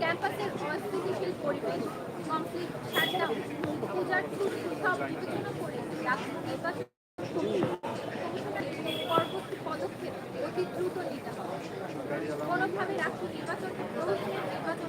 ক্যাম্পাসের অস্থিতিশীল পরিবেশ কমপ্লিট শাটডাউন পদক্ষেপ অতি দ্রুত কোনোভাবে রাষ্ট্র নির্বাচন রাষ্ট্র নির্বাচন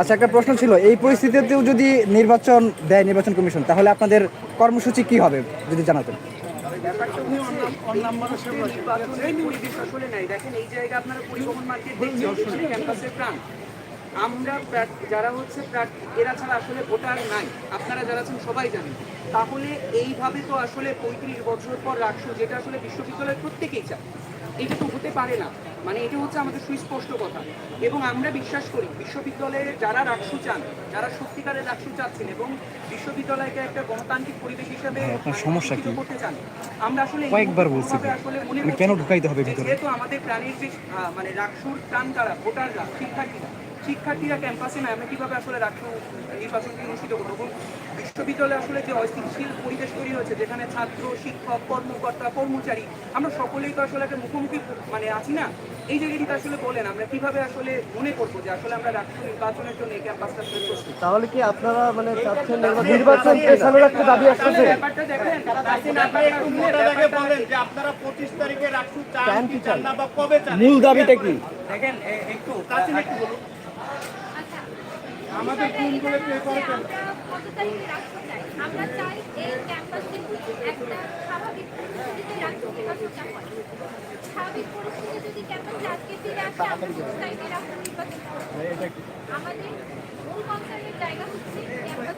আচ্ছা একটা প্রশ্ন ছিল, এই পরিস্থিতিতেও যদি নির্বাচন দেয় নির্বাচন কমিশন, তাহলে আপনাদের কর্মসূচি কি হবে, যদি জানাতেন? আমরা যারা হচ্ছে এরা ছাড়া আসলে ভোটার নাই। আপনারা যারা আছেন সবাই জানেন। তাহলে এইভাবে তো আসলে পঁয়ত্রিশ বছর পর রাখছো, যেটা আসলে বিশ্ববিদ্যালয়ের প্রত্যেকেই চায়। এটা তো হতে পারে না। মানে এটা হচ্ছে আমাদের সুস্পষ্ট কথা এবং আমরা বিশ্বাস করি বিশ্ববিদ্যালয়ে যারা রাখসু চান যারা সত্যিকারের রাখসু চাচ্ছেন এবং বিশ্ববিদ্যালয়কে একটা গণতান্ত্রিক পরিবেশ হিসেবে হ্যাঁ, আপনার মানে সমস্যা কি? করতে চান আমরা আসলে কয়েকবার বলছি আসলে কেন ঢুকাইতে হবে ভিতরে? যেহেতু আমাদের প্রাণীর যে মানে রাকসুর প্রাণ কারা ভোটাররা শিক্ষার্থীরা শিক্ষার্থীরা ক্যাম্পাসে না আমরা কীভাবে আসলে রাকসু নির্বাচনকে অনুষ্ঠিত করব এবং বিশ্ববিদ্যালয়ে আসলে যে অস্থিতিশীল পরিবেশ তৈরি হয়েছে যেখানে ছাত্র শিক্ষক কর্মকর্তা কর্মচারী আমরা সকলেই তো আসলে একটা মুখোমুখি মানে আছি না? এই জায়গাটিতে আসলে বলেন আমরা কীভাবে আসলে মনে করব যে আসলে আমরা রাকসু নির্বাচনের জন্য এই ক্যাম্পাসটা তৈরি করছি তাহলে কি আপনারা মানে চাচ্ছেন নির্বাচন পেছানোর একটা দাবি আসতেছে? ব্যাপারটা দেখেন আপনি একটু মোটাটাকে বলেন যে আপনারা পঁচিশ তারিখে রাখছু চান কি চান না বা কবে চান? মূল দাবিটা কি? দেখেন একটু কাছে একটু বলুন। আচ্ছা আমাদের কোনগুলো পে করে দেন? আমরা কত তারিখে রাখতে চাই আমরা চাই এই ক্যাম্পাসে একটা স্বাভাবিক পরিস্থিতিতে রাষ্ট্র নির্বাচনটা হয় স্বাভাবিক পরিস্থিতি যদি ক্যাম্পাসে আজকে ফিরে আসে, আমরা তারিখে রাষ্ট্র নির্বাচন আমাদের মূল কনসার্নের জায়গা হচ্ছে ক্যাম্পাসে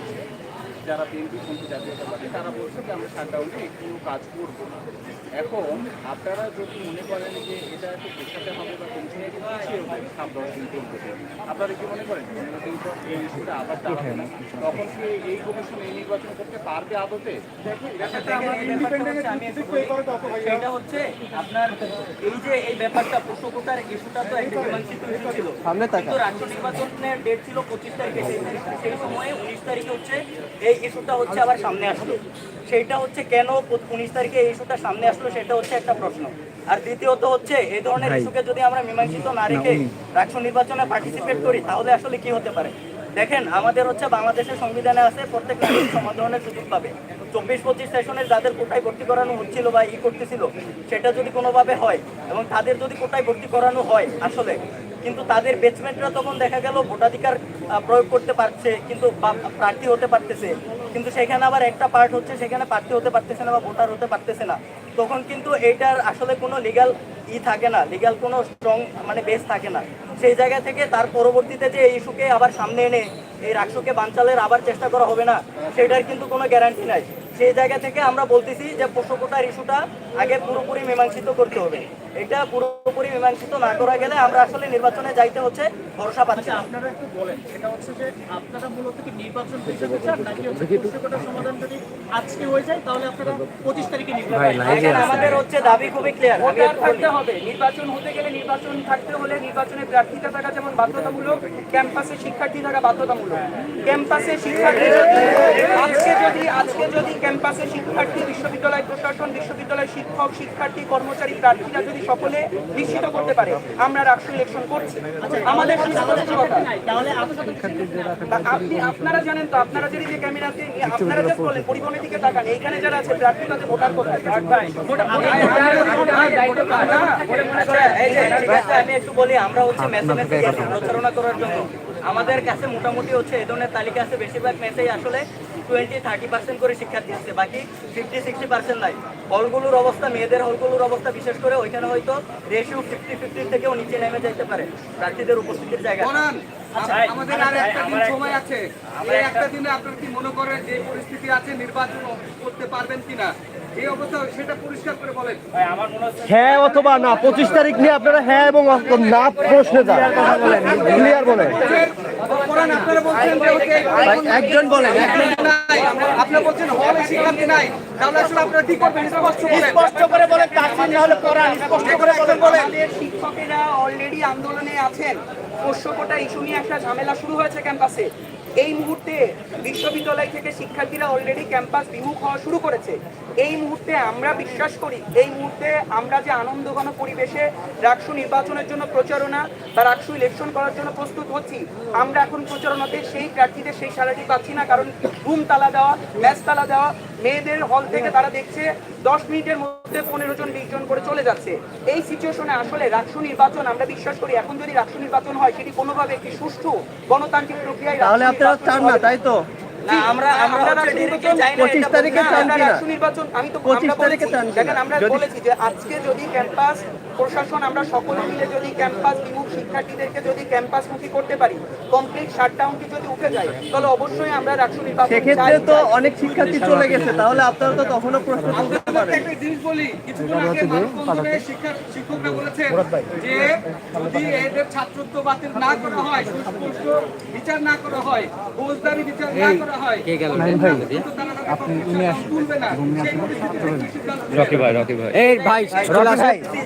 যারা বিএনপি সন্ধি জাতীয়তাবাদী তারা বলছে যে আমরা শাটডাউনে একটু কাজ করব না। এখন আপনারা যদি মনে করেন যে এটা একটু পেশাতে হবে বা কমিশনে একটু পিছিয়ে হবে সাত দশ দিন চলবে আপনারা কি মনে করেন? পনেরো দিন পর এই ইস্যুটা আবার দাঁড়াবে না। তখন কি এই কমিশন এই নির্বাচন করতে পারবে আদতে? সেটা হচ্ছে আপনার এই যে এই ব্যাপারটা প্রশ্নকোটার ইস্যুটা তো একটা মীমাংসিত issue ছিল। কিন্তু রাষ্ট্র নির্বাচনের ডেট ছিল পঁচিশ তারিখে সেই সময়ে উনিশ তারিখে হচ্ছে এই ইস্যুটা হচ্ছে আবার সামনে আসলো। সেইটা হচ্ছে কেন উনিশ তারিখে এই ইস্যুটা সামনে আসলো সেটা হচ্ছে একটা প্রশ্ন। আর দ্বিতীয়ত হচ্ছে এই ধরনের ইস্যুকে যদি আমরা মীমাংসিত না রেখে রাষ্ট্র নির্বাচনে পার্টিসিপেট করি তাহলে আসলে কি হতে পারে? দেখেন আমাদের হচ্ছে বাংলাদেশের সংবিধানে আছে প্রত্যেক নাগরিক সমাধানের সুযোগ পাবে। চব্বিশ পঁচিশ সেশনের যাদের কোটায় ভর্তি করানো হচ্ছিল বা ই করতেছিল সেটা যদি কোনোভাবে হয় এবং তাদের যদি কোটায় ভর্তি করানো হয় আসলে কিন্তু তাদের বেচমেন্টরা তখন দেখা গেল ভোটাধিকার প্রয়োগ করতে পারছে, কিন্তু প্রার্থী হতে পারতেছে। কিন্তু সেখানে আবার একটা পার্ট হচ্ছে, সেখানে প্রার্থী হতে পারতেছে না বা ভোটার হতে পারতেছে না। তখন কিন্তু এইটার আসলে কোনো লিগাল ই থাকে না লিগাল কোনো স্ট্রং মানে বেস থাকে না। সেই জায়গা থেকে তার পরবর্তীতে যে এই ইস্যুকে আবার সামনে এনে এই রাষ্ট্রকে বানচালের আবার চেষ্টা করা হবে না, সেটার কিন্তু কোনো গ্যারান্টি নাই। সেই জায়গা থেকে আমরা বলতেছি যে পোষ্যকোটার ইস্যুটা আগে পুরোপুরি মীমাংসিত করতে হবে। এটা পুরোপুরি মীমাংসিত না করা গেলে আমরা আসলে নির্বাচনে যাইতে হচ্ছে ভরসা পাচ্ছি আপনারা একটু বলেন সেটা হচ্ছে যে আপনারা মূলত কি নির্বাচন পেছাতে চান নাকি হচ্ছে সমাধান যদি আজকে হয়ে যায় তাহলে আপনারা পঁচিশ তারিখে নির্বাচন আমাদের হচ্ছে দাবি খুবই ক্লিয়ার ভোটার থাকতে হবে নির্বাচন হতে গেলে নির্বাচন থাকতে হলে নির্বাচনে প্রার্থীতা থাকা যেমন বাধ্যতামূলক ক্যাম্পাসে শিক্ষার্থী থাকা বাধ্যতামূলক। ক্যাম্পাসে শিক্ষার্থী আজকে যদি আজকে যদি ক্যাম্পাসে শিক্ষার্থী বিশ্ববিদ্যালয় প্রশাসন বিশ্ববিদ্যালয় শিক্ষক শিক্ষার্থী কর্মচারী প্রার্থীরা যদি সকলে নিশ্চিত করতে পারে আমরা রাষ্ট্র ইলেকশন করছি আমাদের আপনি আপনারা জানেন তো আপনারা যদি যে ক্যামেরাতে আপনারা বলেন পরিবহনের দিকে তাকান এইখানে যারা আছে প্রার্থী তাদের ভোটার আচ্ছা, একটু বলি আমরা হচ্ছে করার জন্য আমাদের কাছে মোটামুটি হচ্ছে এই ধরনের তালিকা আছে বেশিরভাগ মেসেজ আসলে টোয়েন্টি থার্টি পার্সেন্ট করে শিক্ষার্থী আছে বাকি ফিফটি সিক্সটি পার্সেন্ট নাই। হলগুলোর অবস্থা মেয়েদের হলগুলোর অবস্থা বিশেষ করে ওইখানে হয়তো রেশিও ফিফটি ফিফটি থেকেও নিচে নেমে যেতে পারে প্রার্থীদের উপস্থিতির জায়গা আমাদের আর একটা দিন সময় আছে। এই একটা দিনে আপনার কি মনে করেন যে পরিস্থিতি আছে নির্বাচন করতে পারবেন কিনা? এই অবস্থা সেটা পরিষ্কার করে বলেন। হ্যাঁ অথবা না পঁচিশ তারিখ নিয়ে আপনারা হ্যাঁ এবং না প্রশ্নে যান। ক্লিয়ার বলেন। একজন বলেন নাই বলছেন হলে শিক্ষার্থী নাই তাহলে আসলে আপনারা কি করবেন? স্পষ্ট করে। বলেন তার না হলে কোরআন স্পষ্ট করে বলেন বলেন। আমাদের শিক্ষকেরা অলরেডি আন্দোলনে আছেন। পোষ্যকোটা ইস্যু নিয়ে একটা ঝামেলা শুরু হয়েছে ক্যাম্পাসে। এই মুহূর্তে বিশ্ববিদ্যালয় থেকে শিক্ষার্থীরা অলরেডি ক্যাম্পাস বিমুখ হওয়া শুরু করেছে। এই মুহূর্তে আমরা বিশ্বাস করি, এই মুহূর্তে আমরা যে আনন্দঘন পরিবেশে রাকসু নির্বাচনের জন্য প্রচারণা বা রাকসু ইলেকশন করার জন্য প্রস্তুত হচ্ছি, আমরা এখন প্রচারণাতে সেই প্রার্থীদের সেই সারাটি পাচ্ছি না, কারণ রুম তালা দেওয়া, ম্যাচ তালা দেওয়া মেয়েদের হল থেকে তারা দেখছে দশ মিনিটের মধ্যে পনেরো জন বিশ জন করে চলে যাচ্ছে। এই সিচুয়েশনে আসলে রাষ্ট্র নির্বাচন আমরা বিশ্বাস করি এখন যদি রাষ্ট্র নির্বাচন হয় সেটি কোনোভাবে একটি সুষ্ঠু গণতান্ত্রিক প্রক্রিয়ায় তাহলে আপনারা চান না তাই তো? না আমরা আমরা আমরা হচ্ছে রাষ্ট্র directly চাই না, পঁচিশ তারিখে চান আমরা কিনা? রাষ্ট্র নির্বাচন আমি তো 25 তারিখে চান আমরা যদি- বলেছি যে আজকে যদি ক্যাম্পাস প্রশাসন আমরা সকলে মিলে যদি ক্যাম্পাস বিমুখ শিক্ষার্থীদেরকে যদি ক্যাম্পাসমুখী করতে পারি কমপ্লিট শাটডাউনটি যদি উঠে যায় তাহলে অবশ্যই আমরা রাষ্ট্র নির্বাচন সেক্ষেত্রে তো অনেক শিক্ষার্থী চলে গেছে তাহলে আপনারা তো তখনও প্রশ্ন তুলতে পারেন একটা জিনিস বলি কিছুদিন আগে মানববন্ধনে শিক্ষা শিক্ষকরা বলেছেন যে যদি এদের ছাত্রত্ব বাতিল না করা হয় সুস্পষ্ট বিচার না করা হয় ফৌজদারি বিচার না করা হয় কিন্তু তারা তাদের পক্ষে তুলবে না। সেই পরিস্থিতিতে কি সিদ্ধান্ত এই ভাই রকি ভাই।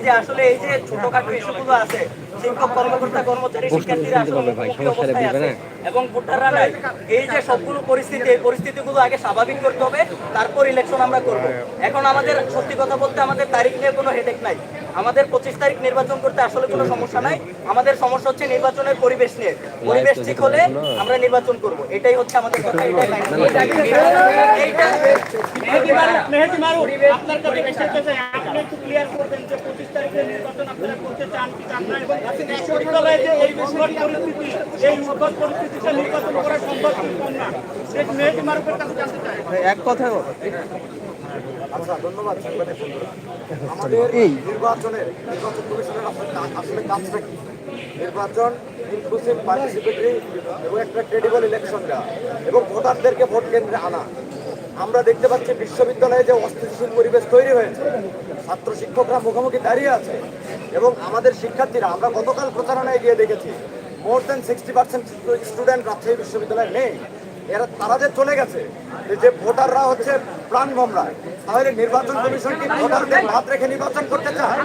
যে আসলে এই যে ছোটখাটো ইস্যুগুলো আছে শিক্ষক কর্মকর্তা কর্মচারী শিক্ষার্থীরা আসলে মুখোমুখি অবস্থায় আছে। এবং ভোটাররা নাই। এই যে সবগুলো পরিস্থিতি এই পরিস্থিতিগুলো আগে স্বাভাবিক করতে হবে তারপর ইলেকশন আমরা করব। এখন আমাদের সত্যি কথা বলতে আমাদের তারিখ নিয়ে কোনো হেডেক নাই। আমাদের পঁচিশ তারিখ নির্বাচন করতে আসলে কোনো সমস্যা নাই। আমাদের সমস্যা হচ্ছে নির্বাচনের পরিবেশ নিয়ে। পরিবেশ ঠিক হলে আমরা নির্বাচন করব। এটাই হচ্ছে আমাদের কথা। এটাই এইটা মেহেদি মারুফ, মেহেদি মারুফ, আপনার কাছে বিষয়টা চাই, আপনি একটু clear করবেন যে 25 তারিখে নির্বাচন আপনারা করতে চান কি চান না? এবং বিশ্ববিদ্যালয়ে যে এই পরিস্থিতি, এক। আচ্ছা ধন্যবাদ আমাদের নির্বাচনের নির্বাচন কমিশনের আসলে কা- আসলে কাজটা কি? নির্বাচন ইনক্লুসিভ পার্টিসিপেটরি এবং একটা ক্রেডিবল ইলেকশন দেওয়া এবং ভোটারদেরকে ভোট কেন্দ্রে আনা। আমরা দেখতে পাচ্ছি বিশ্ববিদ্যালয়ে যে অস্থিতিশীল পরিবেশ তৈরি হয়েছে। ছাত্র শিক্ষকরা মুখোমুখি দাঁড়িয়ে আছে এবং আমাদের শিক্ষার্থীরা আমরা গতকাল প্রচারণায় গিয়ে দেখেছি more than sixty percent student Rajshahi বিশ্ববিদ্যালয়ে নেই। এরা তারা যে চলে গেছে যে- ভোটাররা হচ্ছে প্রাণ ভমরা তাহলে নির্বাচন কমিশন কি ভোটারদের হাত রেখে নির্বাচন করতে চায়?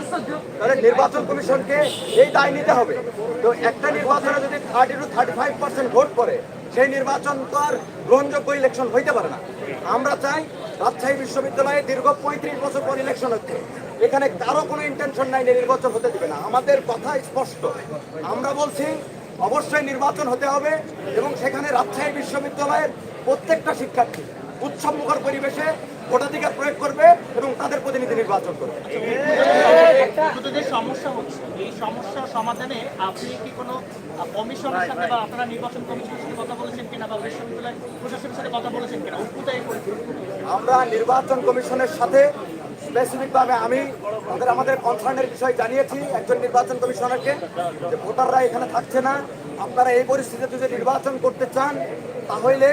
তাহলে নির্বাচন কমিশনকে এই দায় নিতে হবে। তো একটা নির্বাচনে যদি thirty to thirty five percent vote করে সেই নির্বাচন তো আর গ্রহণযোগ্য ইলেকশন হইতে পারে না। আমরা চাই রাজশাহী বিশ্ববিদ্যালয়ে দীর্ঘ পঁয়ত্রিশ বছর পর ইলেকশন হচ্ছে। এখানে কারও কোনো ইন্টেনশন নাই নির্বাচন হতে দিবে না। আমাদের কথা স্পষ্ট। আমরা বলছি অবশ্যই নির্বাচন হতে হবে এবং সেখানে রাজশাহী বিশ্ববিদ্যালয়ের প্রত্যেকটা শিক্ষার্থী উৎসব মুখর পরিবেশে ভোটাধিকার প্রয়োগ করবে এবং তাদের প্রতিনিধি নির্বাচন করবে। যে সমস্যা হচ্ছে এই সমস্যার সমাধানে আপনি কি কোনো কমিশনের সাথে বা আপনারা নির্বাচন কমিশনের সাথে কথা বলেছেন কিনা বা বিশ্ববিদ্যালয় প্রশাসনের সাথে কথা বলেছেন কিনা? আমরা নির্বাচন কমিশনের সাথে স্পেসিফিকভাবে আমি আমাদের আমাদের কনসার্নের বিষয় জানিয়েছি একজন নির্বাচন কমিশনারকে, যে ভোটাররা এখানে থাকছে না। আপনারা এই পরিস্থিতিতে যদি নির্বাচন করতে চান, তাহলে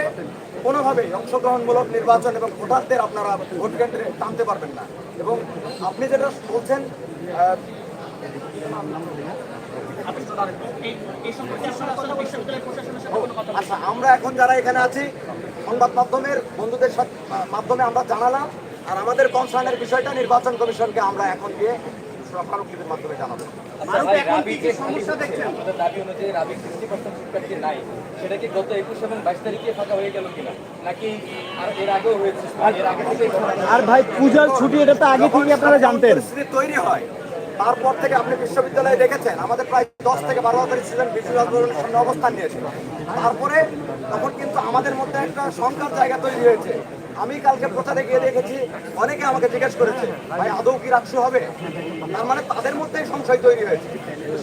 কোনোভাবেই অংশগ্রহণমূলক নির্বাচন এবং ভোটারদের আপনারা ভোট কেন্দ্রে টানতে পারবেন না। এবং আপনি যেটা বলছেন আচ্ছা আমরা এখন যারা এখানে আছি, সংবাদ মাধ্যমের বন্ধুদের সাথে মাধ্যমে আমরা জানালাম। আর আমাদের কনসার্নের বিষয়টা নির্বাচন কমিশনকে আমরা এখন গিয়ে মাধ্যমে জানাব। সেটা কি গত একুশ এবং বাইশ তারিখে ফাঁকা হয়ে গেল কিনা? নাকি আর এর আগেও হয়েছে? এর আগে থেকে আর ভাই পূজার ছুটি এটা তো আগে থেকে আপনারা জানতেন। তৈরি হয়। তারপর থেকে আপনি বিশ্ববিদ্যালয়ে দেখেছেন আমাদের প্রায় দশ থেকে বারো হাজার স্টুডেন্ট বিশ্ববিদ্যালয়ের সামনে অবস্থান নিয়েছিল তারপরে তখন কিন্তু আমাদের মধ্যে একটা সংখ্যার জায়গা তৈরি হয়েছে। আমি কালকে প্রচারে গিয়ে দেখেছি, অনেকে আমাকে জিজ্ঞেস করেছে, ভাই, আদৌ কি রাখসু হবে? তার মানে তাদের মধ্যেই সংশয় তৈরি হয়েছে।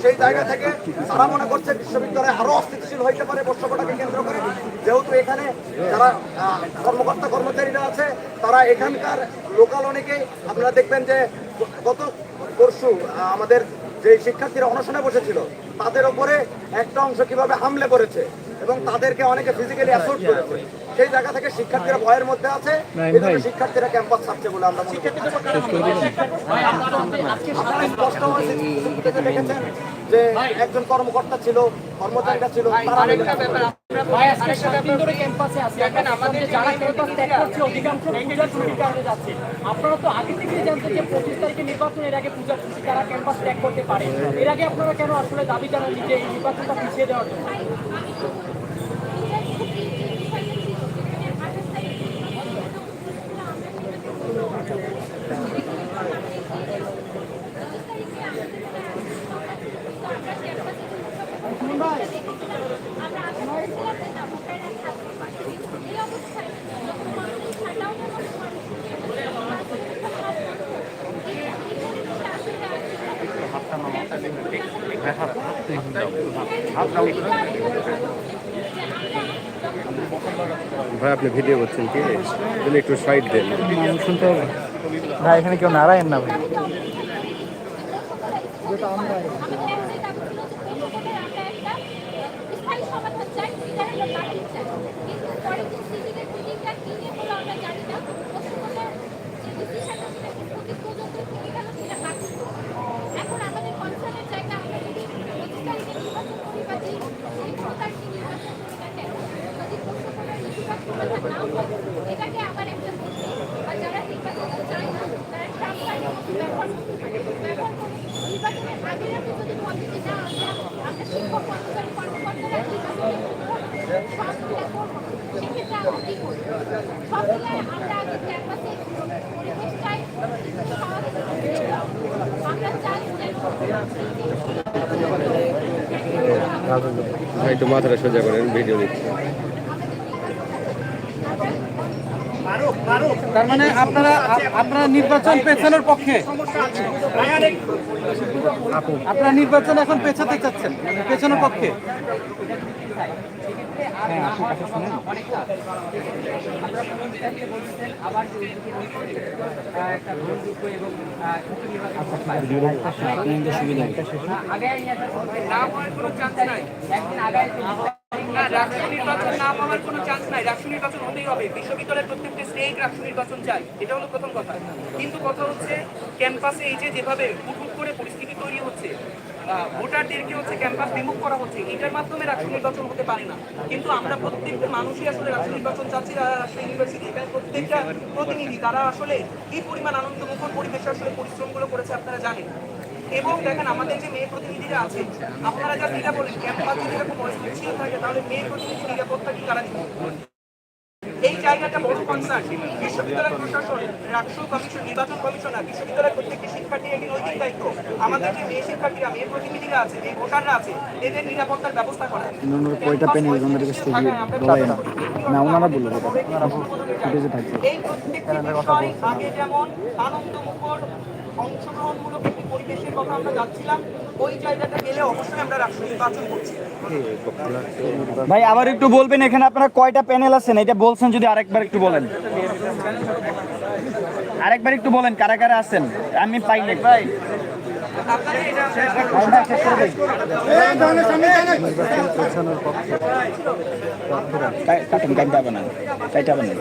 সেই জায়গা থেকে তারা মনে করছে বিশ্ববিদ্যালয় আরও অস্থিতিশীল হইতে পারে বর্ষকটাকে কেন্দ্র করে। যেহেতু এখানে যারা কর্মকর্তা, কর্মচারীরা আছে, তারা এখানকার লোকাল অনেকেই। আপনারা দেখবেন যে গত পরশু আমাদের যে শিক্ষার্থীরা অনশনে বসেছিল তাদের ওপরে একটা অংশ কীভাবে হামলে করেছে এবং তাদেরকে অনেকে ফিজিক্যালি অ্যাসোর্ট করেছে সেই জায়গা থেকে শিক্ষার্থীরা ভয়ের মধ্যে আছে এখানে শিক্ষার্থীরা ক্যাম্পাস ছাড়ছে বলে আমরা মনে করি আপনারা স্পষ্ট হয়েছে দেখেছেন যে একজন কর্মকর্তা ছিল কর্মচারীরা ছিল আপনারা তো আগে থেকেই জানতেন যে পঁচিশ তারিখে নির্বাচন এর আগে পূজা ছুটি তারা ক্যাম্পাস ত্যাগ করতে পারে? এর আগে আপনারা কেন আসলে দাবি জানাননি যে এই নির্বাচনটা পিছিয়ে দেওয়ার জন্য তাই আমি তো নিজের ছুটি যে বিষয়টা ছিল যেখানে আঠাশ তারিখে আমরা সেটা আমরা আগে বলেছিলাম যে না ভোটাররা থাকতে পারে এই অবস্থায় যখন মানুষের ছাটাও ভাই, আপনি ভিডিও করছেন কি? তাহলে একটু সাইড দেন। শুনতে হবে ভাই, এখানে কেউ নারায়ণ না ভাই স্থায়ী সমাধান চাই সেটা হলো বাতিল চাই কিন্তু পরে যে সিটিদের মিটিংটা কি নিয়ে হলো আমরা জানি না পশ্চিমবঙ্গের যে ডিসিশনটা সেটা কিন্তু পর্যন্ত থেকে গেল সেটা বাতিল এখন আমাদের কনসার্নের জায়গা আমরা যদি পঁচিশ তারিখে নির্বাচন করি বা যে যে কোনো তারিখে নির্বাচন করি না কেন যদি পশ্চিমবঙ্গের ইস্যুটা সমাধান না হয় এটাকে আবার একটা বুদ্ধি বা যারা নির্বাচন চায় না তারা ট্রাম্প কার্ডের মতো ব্যবহার করতে পারে ব্যবহার করে নির্বাচনের আগে আগে যদি বলে যে না আমরা আমরা শিক্ষক কর্মচারী কর্মকর্তারা নির্বাচনে সব মিলে করব সেক্ষেত্রে আমরা কি করব সব মিলে আমরা আগে ক্যাম্পাসে পরিবেশ চাই আমরা চাই যে ভাই একটু মাথাটা সোজা করেন ভিডিও দিচ্ছি তার মানে আপনারা আপনারা নির্বাচন পেছানোর পক্ষে। আপনারা নির্বাচন এখন পেছাতে চাচ্ছেন, পেছানোর পক্ষে। আবার প্রত্যেকটা স্টেট রাষ্ট্র নির্বাচন চাই এটা কিন্তু কথা হচ্ছে তৈরি হচ্ছে ভোটারদেরকে হচ্ছে ক্যাম্পাস বিমুখ করা হচ্ছে, এটার মাধ্যমে রাষ্ট্র নির্বাচন হতে পারে না। কিন্তু আমরা প্রত্যেকটা মানুষই আসলে রাষ্ট্র নির্বাচন চাচ্ছি প্রত্যেকটা প্রতিনিধি। তারা আসলে কি পরিমাণ আনন্দমুখর পরিবেশে আসলে পরিশ্রমগুলো করেছে আপনারা জানেন। এবং দেখেন আমাদের যে মেয়ে প্রতিনিধিরা আছে আপনারা যা যেটা বলেন ক্যাম্পাস যদি এরকম অস্থিতিশীল থাকে তাহলে মেয়ে প্রতিনিধি নিরাপত্তা কি তারা দিবে? এই জায়গাটা বড় কনসার্ন বিশ্ববিদ্যালয় প্রশাসন রাষ্ট্র কমিশন নির্বাচন কমিশনার বিশ্ববিদ্যালয়ের প্রত্যেকটি শিক্ষার্থীর একটি নৈতিক দায়িত্ব। আমাদের যে মেয়ে শিক্ষার্থীরা মেয়ে প্রতিনিধিরা আছে মেয়ে ভোটাররা আছে এদের নিরাপত্তার ব্যবস্থা করা। কয়টা পেন ওনাদের কাছ থেকে বলাই না না ওনারা বলল এই প্রত্যেকটি বিষয় আগে যেমন আনন্দমুখর অংশগ্রহণমূলক একটি পরিবেশের কথা আমরা যাচ্ছিলাম ওই জায়গাটা গেলে অবশ্যই আমরা রাষ্ট্র নির্বাচন করছি। ভাই আবার একটু বলবেন এখানে আপনারা কয়টা প্যানেল আছেন? এটা বলছেন যদি আরেকবার একটু বলেন। আরেকবার একটু বলেন কারা কারা আছেন? আমি ভাই কাটেন কাটতে হবে না কাটতে হবে না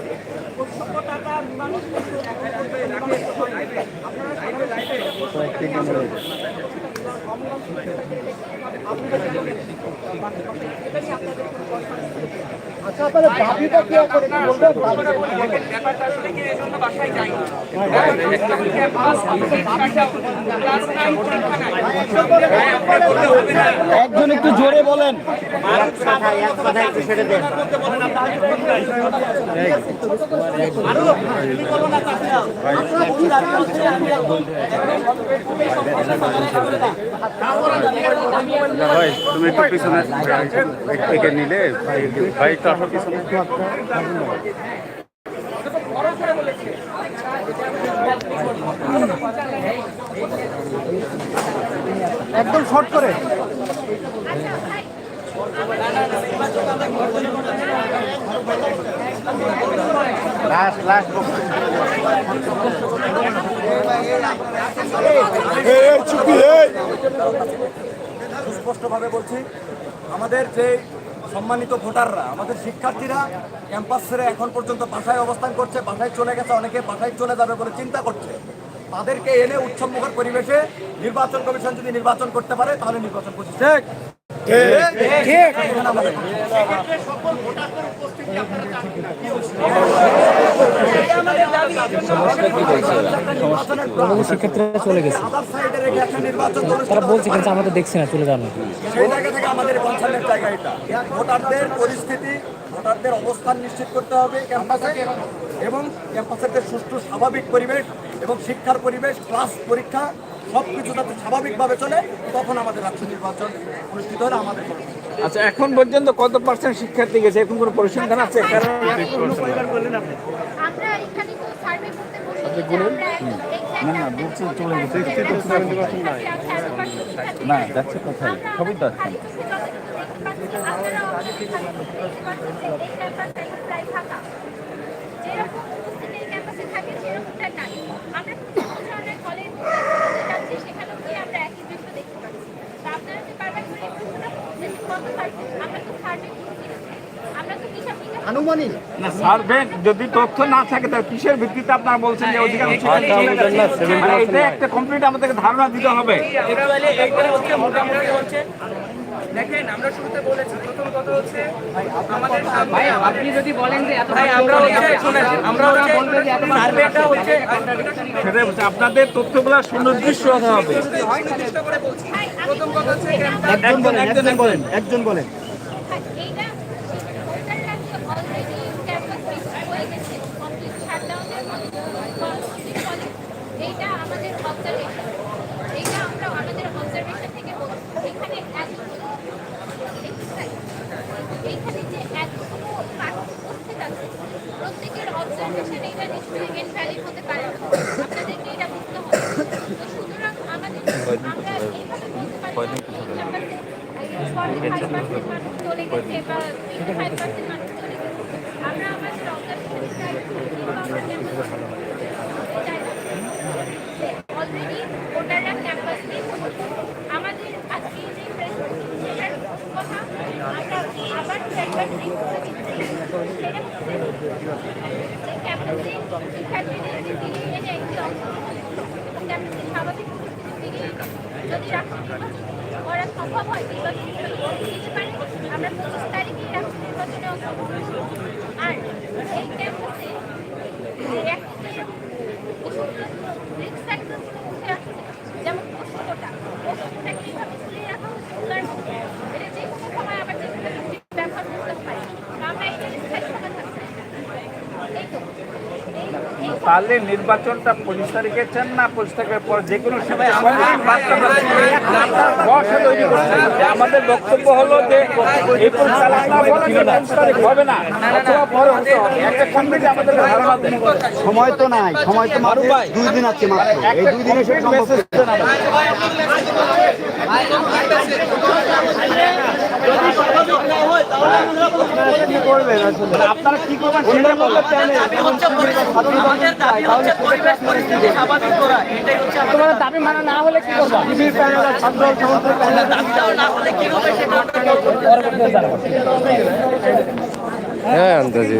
আপনারা একজন একটু জোরে বলেন। তুমি একটু পিছনে। থেকে নিলে ভাই আসো পিছনে একদম শর্ট করে। লাস্ট লাস্ট সুস্পষ্টভাবে বলছি আমাদের যে সম্মানিত ভোটাররা, আমাদের শিক্ষার্থীরা ক্যাম্পাস ছেড়ে এখন পর্যন্ত বাসায় অবস্থান করছে, বাসায় চলে গেছে, অনেকে বাসায় চলে যাবে বলে চিন্তা করছে। তাদেরকে এনে উৎসবমুখর পরিবেশে নির্বাচন কমিশন যদি নির্বাচন করতে পারে, তাহলে নির্বাচন করছে। ঠিক এখানে চলে গেছে। তারা বলছে কিন্তু আমরা তো দেখছি না চলে যাওয়ার থেকে আমাদের পৌঁছানোর জায়গা এটা। ভোটারদের পরিস্থিতি ভোটারদের অবস্থান নিশ্চিত করতে হবে ক্যাম্পাসে এবং ক্যাম্পাসের যে সুষ্ঠু স্বাভাবিক পরিবেশ এবং শিক্ষার পরিবেশ ক্লাস পরীক্ষা সব কিছু যাতে স্বাভাবিকভাবে চলে তখন আমাদের রাষ্ট্র নির্বাচন অনুষ্ঠিত হলে আমাদের। আচ্ছা এখন পর্যন্ত কত পার্সেন্ট শিক্ষার্থী গেছে? এখন কোনো পরিসংখ্যান আছে? কারণ আমরা এখানে তো সার্ভে করতে না না বলছে চলে গেছে। না যাচ্ছে কোথায়? সবই তো আছে যেরকম উপস্থিতি ক্যাম্পাসে থাকে সেরকমটা নাই আমরা ধরনের কলেজ যাচ্ছি সেখানে গিয়ে আমরা একই দৃশ্য দেখতে পাচ্ছি তা আপনারা যে বারবার করে প্রশ্নটা করছেন কত পার্সেন্ট আমরা তো সার্ভে করছি আমরা তো হিসাব আনুমানিক। না সার্ভে যদি তথ্য না থাকে তাহলে কিসের ভিত্তিতে আপনারা বলছেন যে অধিকাংশ মানে এটা একটা কমপ্লিট আমাদেরকে ধারণা দিতে হবে। মোটামুটি হচ্ছে দেখেন আমরা শুরুতে বলেছি প্রথম কথা হচ্ছে আমাদের ভাই আপনি যদি বলেন যে এত ভাই আমরা হচ্ছে আমরা হচ্ছে সার্ভেটা হচ্ছে সেটা বলছি আপনাদের তথ্যগুলো সুনির্দিষ্ট হতে হবে। নির্দিষ্ট করে বলছি। প্রথম কথা হচ্ছে একজন বলেন একজন বলেন। একজন বলেন এইটা ভোটাররা যে অলরেডি ক্যাম্পাস হয়ে গেছে কমপ্লিট শাটডাউনের ফলে এইটা আমাদের অবজারভেশন এইটা আমরা আমাদের অবজারভেশন থেকে বলছি এখানে এতগুলো এইখানে যে এতগুলো পার্টি উপস্থিত আছে প্রত্যেকের অবজারভেশন এটা নিশ্চয়ই ইনভ্যালিড হতে পারে না আপনাদেরকে এটা বুঝতে হবে তো সুতরাং আমাদের আমরা এইভাবে বলতে পারি না এই ক্যাম্পাসে চলে গেছে বা ফাইভ পার্সেন্ট মানুষ চলে গেছে আমরা আমাদের অলরেডি ভোটাররা ক্যাম্পাস নিয়ে আমাদের আজকে যে প্রেস সেটার কথা আমরা আবার একবার রিপিট করে দিচ্ছি সেটা হচ্ছে যে ক্যাম্পাসে শিক্ষার্থীদের যে ফিরিয়ে একটি ক্যাম্পাসে যদি নির্বাচন করা সম্ভব হয় নির্বাচন দিতে পারে আমরা পঁচিশ তারিখে রাষ্ট্র নির্বাচনে অংশগ্রহণ করব আর এই ক্যাম্পাসে যে একটা রিক্স ফ্যাক্টরগুলো উঠে আসছে যেমন প্রশ্নটা প্রশ্নটা কীভাবে ঝুলিয়ে রাখা হচ্ছে খোলার মধ্যে এটা যে কোনো সময় আবার যে কোনো ব্যক্তি ব্যবহার করতে পারে তো আমরা এটা স্থায়ী সমাধান চাই। এই তো এই তাহলে নির্বাচনটা পঁচিশ তারিখে চান না পঁচিশ তারিখের পর যে কোনো সময় বর্ষা তৈরি করছে আমাদের বক্তব্য হলো যে এই হবে না একটা কমিটি আমাদের ধারণা সময় তো নাই সময় তো মাত্র দুই দিন আছে মাত্র। এই দুই দিনে আপনারা কি করবেন? সেটা বলতে চাইলে দাবি হচ্ছে পরি- আমাদের দাবি হচ্ছে পরিবেশ পরিস্থিতি স্বাভাবিক করা এটাই হচ্ছে আমাদের দাবি মানা না হলে কি করব? দাবিটাও না হলে কি হবে সেটা হ্যাঁ আন্দাজে